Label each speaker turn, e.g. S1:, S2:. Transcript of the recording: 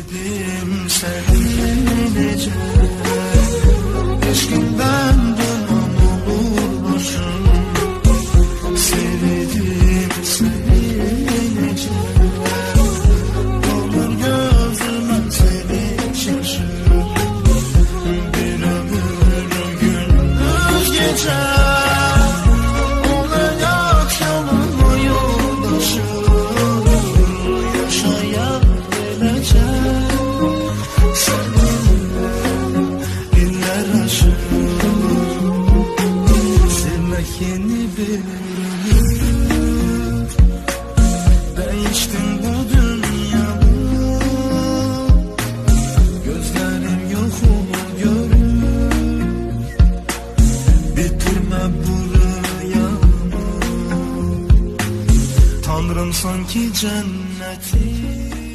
S1: Sevdim sevineceğim Eşkinden duman olur başım Sevdim sevineceğim Olur gözüme seni şaşır Bir ömür gündüz gece Bir ömür Değiştim bu dünyada Gözlerim yokumu görür. Bitirme bu rüyamı. Sanki cenneti